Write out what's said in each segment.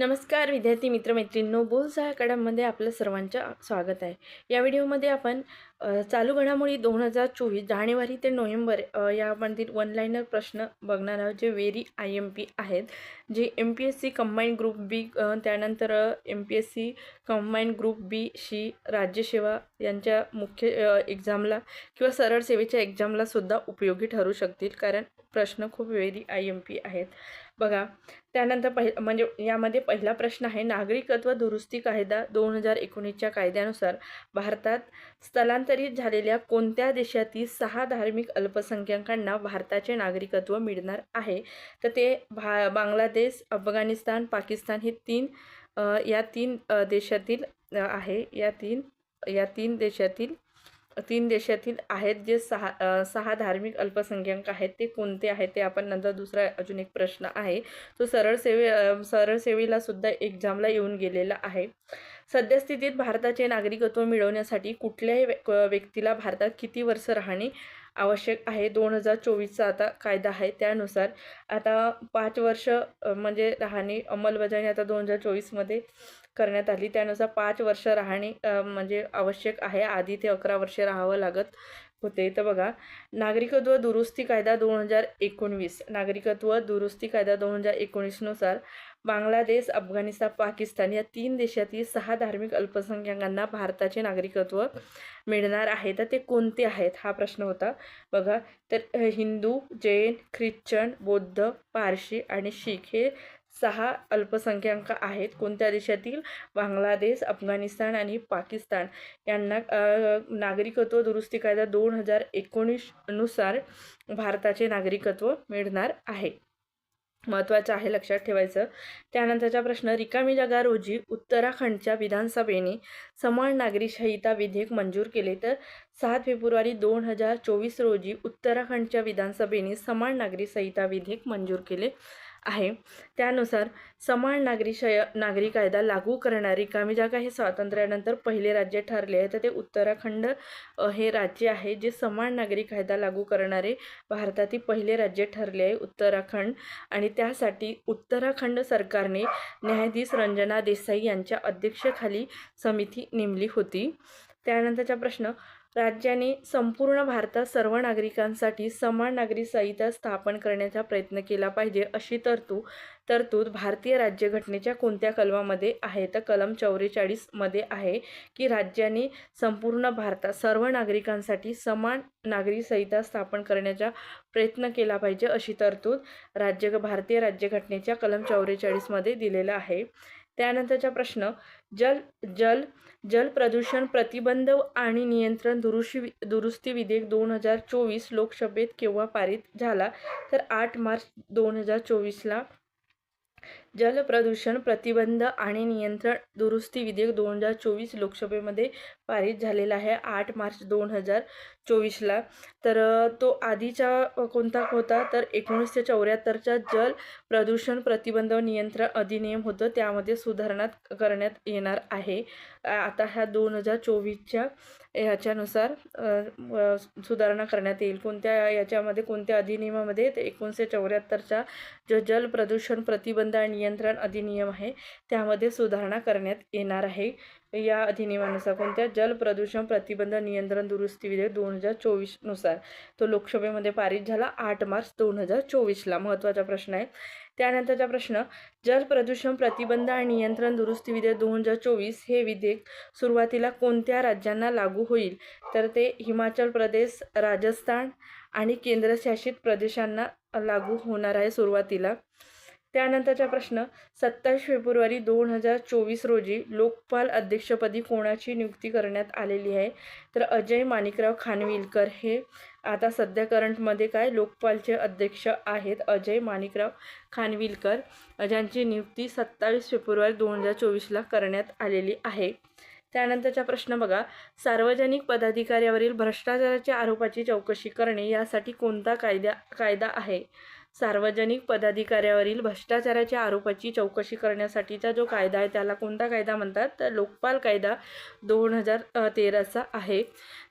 नमस्कार विद्यार्थी मित्रमैत्रिणींनो बोलसा अकॅडममध्ये आपलं सर्वांचं स्वागत आहे. या व्हिडिओमध्ये आपण चालू घडामोडी दोन हजार चोवीस जानेवारी ते नोव्हेंबर यामधील वनलाईनर प्रश्न बघणार आहोत जे व्हेरी आय एम पी आहेत. जे M P S C combined group B त्यानंतर M P S C combined group B शी राज्यसेवा यांच्या मुख्य एक्झामला किंवा सरळ सेवेच्या एक्झामलासुद्धा उपयोगी ठरू शकतील कारण प्रश्न खूप वेरी आय एम पी आहेत. बघा त्यानंतर पहि म्हणजे यामध्ये पहिला प्रश्न आहे नागरिकत्व दुरुस्ती कायदा दोन हजार एकोणीसच्या कायद्यानुसार भारतात स्थलांतरित झालेल्या कोणत्या देशातील सहा धार्मिक अल्पसंख्याकांना भारताचे नागरिकत्व मिळणार आहे? तर ते भा बांगलादेश अफगाणिस्तान पाकिस्तान हे तीन या तीन देशातील आहे. या तीन या तीन देशातील तीन देशातील आहेत जे सहा सहा धार्मिक अल्पसंख्याक आहेत. ते कोणते आहेत ते आपण नंतर दुसरा अजून एक प्रश्न आहे. तो सरळ सेवे सरळ सेवेला सुद्धा एक्झामला येऊन गेलेला आहे. सद्यस्थितीत भारताचे नागरिकत्व मिळवण्यासाठी कुठल्याही व्यक्तीला भारतात किती वर्ष राहणे आवश्यक आहे. दोन हजार चोवीसचा आता कायदा आहे त्यानुसार आता पाच वर्ष म्हणजे राहणी अंमलबजावणी आता दोन हजार चोवीसमध्ये करण्यात आली. त्यानुसार पाच वर्ष राहणी म्हणजे आवश्यक आहे. आधी ते अकरा वर्षे राहावं लागत होते. तर बघा नागरिकत्व दुरुस्ती कायदा दोन हजार एकोणवीस. नागरिकत्व दुरुस्ती कायदा दोन हजार एकोणीसनुसार बांगलादेश अफगाणिस्तान पाकिस्तान या तीन देशातील सहा धार्मिक अल्पसंख्याकांना भारताचे नागरिकत्व मिळणार आहे. तर ते कोणते आहेत? हा प्रश्न होता. बघा तर हिंदू जैन ख्रिश्चन बौद्ध पारशी आणि शीख हे सहा अल्पसंख्याक आहेत. कोणत्या देशातील? बांगलादेश अफगाणिस्तान आणि पाकिस्तान. यांना नागरिकत्व दुरुस्ती कायदा दोन हजार एकोणीसनुसार भारताचे नागरिकत्व मिळणार आहे. महत्त्वाचं आहे लक्षात ठेवायचं. त्यानंतरचा प्रश्न रिकामी जागा रोजी उत्तराखंडच्या विधानसभेने समान नागरी संहिता विधेयक मंजूर केले तर सात फेब्रुवारी दोन हजार चोवीस रोजी उत्तराखंडच्या विधानसभेने समान नागरी संहिता विधेयक मंजूर केले. आहे. त्यानुसार समान नागरी शय नागरी कायदा लागू करणारी रिकामी जागा हे स्वातंत्र्यानंतर पहिले राज्य ठरले आहे तर ते उत्तराखंड हे राज्य आहे जे समान नागरी कायदा लागू करणारे भारतातील पहिले राज्य ठरले आहे उत्तराखंड. आणि त्यासाठी उत्तराखंड सरकारने न्यायाधीश रंजना देसाई यांच्या अध्यक्षेखाली समिती नेमली होती. त्यानंतरचा प्रश्न राज्याने संपूर्ण भारतात सर्व नागरिकांसाठी समान नागरी संहिता स्थापन करण्याचा प्रयत्न केला पाहिजे अशी तरतूद तरतूद भारतीय राज्यघटनेच्या कोणत्या कलमामध्ये आहे? तर कलम चौवेचाळीसमध्ये आहे की राज्याने संपूर्ण भारतात सर्व नागरिकांसाठी समान नागरी संहिता स्थापन करण्याचा प्रयत्न केला पाहिजे अशी तरतूद राज्य भारतीय राज्यघटनेच्या कलम चौवेचाळीसमध्ये दिलेलं आहे. त्यानंतरचा प्रश्न जल जल जल प्रदूषण प्रतिबंध आणि नियंत्रण दुरुस्ती दुरुस्ती विधेयक दोन हजार चोवीस लोकसभेत केव्हा पारित झाला? तर आठ मार्च दोन हजार चोवीसला जल प्रदूषण प्रतिबंध आणि नियंत्रण दुरुस्ती विधेयक दोन हजार चोवीस लोकसभेमध्ये पारित झालेला आहे. आठ मार्च दोन हजार चोवीसला. तर तो आधीचा कोणता होता? तर एकोणीसशे चौऱ्याहत्तरचा जल प्रदूषण प्रतिबंध नियंत्रण अधिनियम होतं. त्यामध्ये सुधारणा करण्यात येणार आहे. आता ह्या दोन हजार चोवीसच्या ह्याच्यानुसार सुधारणा करण्यात येईल. कोणत्या याच्यामध्ये कोणत्या अधिनियमामध्ये? ते एकोणीसशे चौऱ्याहत्तरच्या जो जल प्रदूषण प्रतिबंध आणि नियंत्रण अधिनियम आहे त्यामध्ये सुधारणा करण्यात येणार आहे. या अधिनियमानुसार कोणत्या जल प्रदूषण प्रतिबंध नियंत्रण दुरुस्ती विधेयक दोन हजार चोवीसनुसार तो लोकसभेमध्ये पारित झाला आठ मार्च दोन हजार चोवीसला महत्त्वाचा प्रश्न आहे. त्यानंतरचा प्रश्न जल प्रदूषण प्रतिबंध आणि नियंत्रण दुरुस्ती विधेयक दोन हजार चोवीस हे विधेयक सुरुवातीला कोणत्या राज्यांना लागू होईल? तर ते हिमाचल प्रदेश राजस्थान आणि केंद्रशासित प्रदेशांना लागू होणार आहे सुरुवातीला. त्यानंतरचा प्रश्न सत्तावीस फेब्रुवारी दोन हजार चोवीस रोजी लोकपाल अध्यक्षपदी कोणाची नियुक्ती करण्यात आलेली आहे? तर अजय माणिकराव खानविलकर हे आता सध्या करंटमध्ये काय लोकपालचे अध्यक्ष आहेत? अजय माणिकराव खानविलकर ज्यांची नियुक्ती सत्तावीस फेब्रुवारी दोन हजार चोवीसला करण्यात आलेली आहे. त्यानंतरचा प्रश्न बघा. सार्वजनिक पदाधिकाऱ्यावरील भ्रष्टाचाराच्या आरोपाची चौकशी करणे यासाठी कोणता कायदा कायदा आहे? सार्वजनिक पदाधिकाऱ्यावरील भ्रष्टाचाराच्या आरोपाची चौकशी करण्यासाठीचा जो कायदा आहे त्याला कोणता कायदा म्हणतात? तर लोकपाल कायदा दोन हजार तेराचा आहे.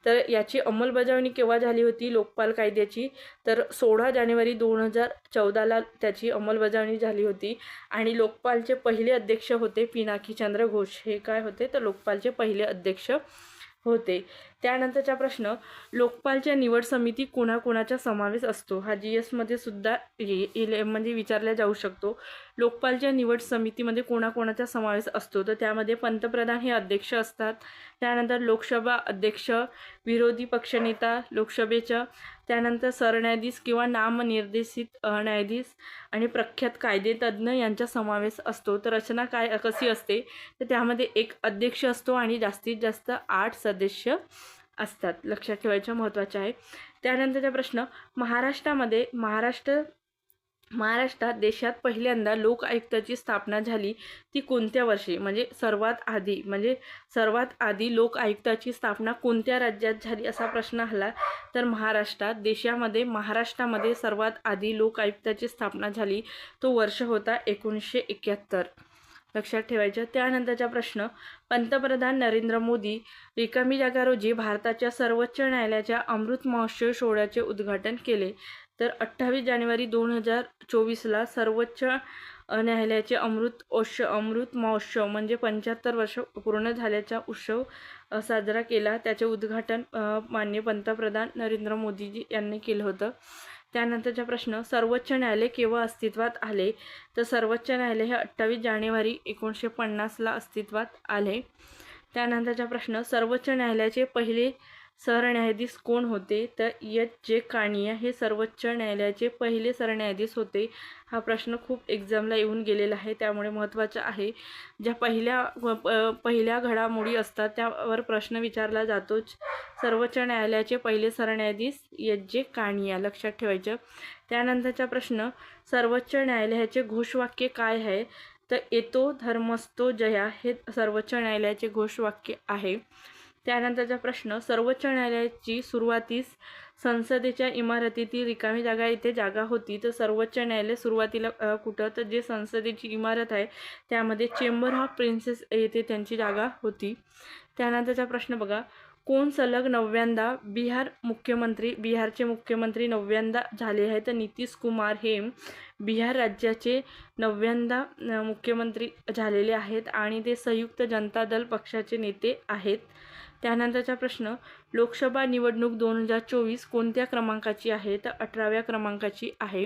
तर याची अंमलबजावणी केव्हा झाली होती लोकपाल कायद्याची? तर सोळा जानेवारी दोन हजार चौदाला त्याची अंमलबजावणी झाली होती. आणि लोकपालचे पहिले अध्यक्ष होते पिनाकी चंद्र घोष. हे काय होते? तर लोकपालचे पहिले अध्यक्ष होते. त्यानंतरचा प्रश्न लोकपालच्या निवड समिती कोणाकोणाचा समावेश असतो? हा जी एसमध्ये सुद्धा ये- म्हणजे विचारला जाऊ शकतो. लोकपालच्या निवड समितीमध्ये कोणाकोणाचा समावेश असतो? तर त्यामध्ये पंतप्रधान हे अध्यक्ष असतात. त्यानंतर लोकसभा अध्यक्ष विरोधी पक्षनेता लोकसभेच्या त्यानंतर सरन्यायाधीश किंवा नामनिर्देशित न्यायाधीश आणि प्रख्यात कायदेतज्ञ यांचा समावेश असतो. तर रचना काय कशी असते? तर त्यामध्ये एक अध्यक्ष असतो आणि जास्तीत जास्त आठ सदस्य असतात लक्षात ठेवायच्या महत्त्वाच्या आहे त्यानंतरचा प्रश्न महाराष्ट्रामध्ये महाराष्ट्र महाराष्ट्रात देशात पहिल्यांदा लोक आयुक्ताची स्थापना झाली ती कोणत्या वर्षी? म्हणजे सर्वात आधी म्हणजे सर्वात आधी लोक आयुक्ताची स्थापना कोणत्या राज्यात झाली असा प्रश्न आला तर महाराष्ट्रात देशामध्ये महाराष्ट्रामध्ये सर्वात आधी लोक आयुक्ताची स्थापना झाली तो वर्ष होता एकोणीसशे एक्क्याहत्तर लक्षात ठेवायच्या त्यानंतरचा प्रश्न पंतप्रधान नरेंद्र मोदी रिकामी जागा रोजी भारताच्या सर्वोच्च न्यायालयाच्या अमृत महोत्सव सोहळ्याचे उद्घाटन केले. तर अठ्ठावीस जानेवारी दोन हजार चोवीसला सर्वोच्च न्यायालयाचे अमृत ओश अमृत महोत्सव म्हणजे पंच्याहत्तर वर्ष पूर्ण झाल्याचा उत्सव साजरा केला. त्याचे उद्घाटन मान्य माननीय पंतप्रधान नरेंद्र मोदीजी यांनी केलं होतं. त्यानंतरचा प्रश्न सर्वोच्च न्यायालय केव्हा अस्तित्वात आले? तर सर्वोच्च न्यायालय हे अठ्ठावीस जानेवारी एकोणीसशे पन्नासला अस्तित्वात आले. त्यानंतरचा प्रश्न सर्वोच्च न्यायालयाचे पहिले सरन्यायाधीश कोण होते? तर एच जे कानिया हे सर्वोच्च न्यायालयाचे पहिले सरन्यायाधीश होते. हा प्रश्न खूप एक्झामला येऊन गेलेला आहे. त्यामुळे महत्त्वाचा आहे. ज्या पहिल्या प- पहिल्या घडामोडी असतात त्यावर प्रश्न विचारला जातोच. सर्वोच्च न्यायालयाचे पहिले सरन्यायाधीश एच जे कानिया लक्षात ठेवायचं. त्यानंतरचा प्रश्न सर्वोच्च न्यायालयाचे घोषवाक्य काय आहे? तर येतो धर्मस्तो जया हे सर्वोच्च न्यायालयाचे घोषवाक्य आहे. त्यानंतरचा प्रश्न सर्वोच्च न्यायालयाची सुरुवातीस संसदेच्या इमारतीतील रिकामी जागा येथे जागा होती तर सर्वोच्च न्यायालय सुरुवातीला कुठं? तर जे संसदेची इमारत आहे त्यामध्ये चेंबर ऑफ प्रिन्सेस येथे त्यांची जागा होती. त्यानंतरचा प्रश्न बघा. कोण सलग नव्यांदा बिहार मुख्यमंत्री बिहारचे मुख्यमंत्री नव्यांदा झाले आहेत? तर नितीश कुमार हे बिहार राज्याचे नव्यांदा मुख्यमंत्री झालेले आहेत आणि ते संयुक्त जनता दल पक्षाचे नेते आहेत. त्यानंतरचा प्रश्न लोकसभा निवडणूक दोन हजार चोवीस कोणत्या क्रमांकाची आहे? तर अठराव्या क्रमांकाची आहे.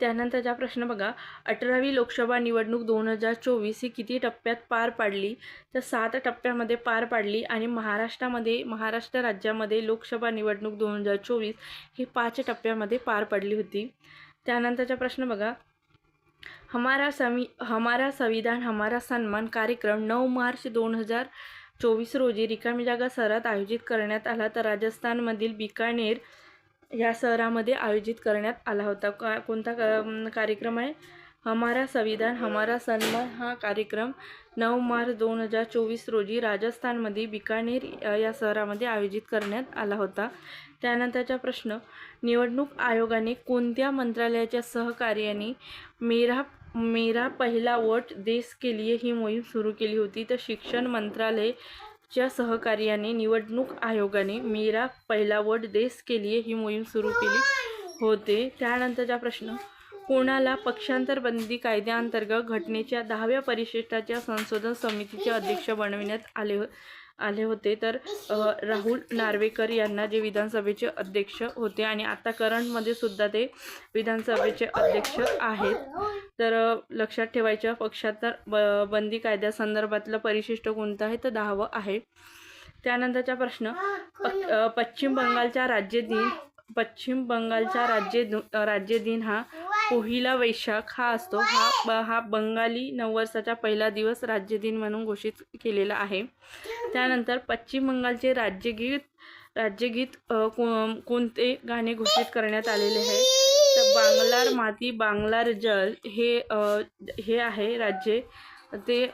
त्यानंतरचा प्रश्न बघा अठरावी लोकसभा निवडणूक दोन हजार चोवीस ही किती टप्प्यात पार पाडली? तर सात टप्प्यामध्ये पार पाडली आणि महाराष्ट्रामध्ये महाराष्ट्र राज्यामध्ये लोकसभा निवडणूक दोन हजार चोवीस ही पाच टप्प्यामध्ये पार पडली होती. त्यानंतरचा प्रश्न बघा हमारा संवि हमारा संविधान हमारा सन्मान कार्यक्रम नऊ मार्च दोन हजार चोवीस रोजी रिकामी जागा शहरात आयोजित करण्यात आला तर राजस्थानमधील बिकानेर या शहरामध्ये आयोजित करण्यात आला होता. का कोणता का- कार्यक्रम आहे? हमारा संविधान हमारा सन्मान हा कार्यक्रम नऊ मार्च दोन हजार चोवीस रोजी राजस्थानमध्ये बिकानेर या शहरामध्ये आयोजित करण्यात आला होता. त्यानंतरचा प्रश्न निवडणूक आयोगाने कोणत्या मंत्रालयाच्या सहकार्याने मेरा मेरा पहिला वोट देश के लिए ही मोहीम सुरू केली होती. तर शिक्षण मंत्रालयच्या सहकार्याने निवडणूक आयोगाने मेरा पहिला वोट देश के लिए ही मोहीम सुरू केली होते. त्यानंतरचा प्रश्न. कोणाला पक्षांतर बंदी कायद्याअंतर्गत घटनेच्या दहाव्या परिशिष्टाच्या संशोधन समितीचे अध्यक्ष बनविण्यात आले होते आले होते. तर राहुल नार्वेकर यांना जे विधानसभेचे अध्यक्ष होते आणि आता करंटमध्ये सुद्धा ते विधानसभेचे अध्यक्ष आहेत. तर लक्षात लक्षात पक्षात तर ब बंदी कायद्यासंदर्भातलं परिशिष्ट कोणतं आहे? तर दहावं आहे. त्यानंतरचा प्रश्न पक पश्चिम बंगालच्या राज्य दिन पश्चिम बंगालचा राज्य राज्य दिन हा पोहिला वैशाख हा असतो. हा ब हा बंगाली नववर्षाचा पहिला दिवस राज्य दिन म्हणून घोषित केलेला आहे. त्यानंतर पश्चिम बंगालचे राज्यगीत राज्यगीत को कोणते गाणे घोषित करण्यात आलेले आहे? तर बांगलार माती बांगलार जल हे हे आहे राज्य. ते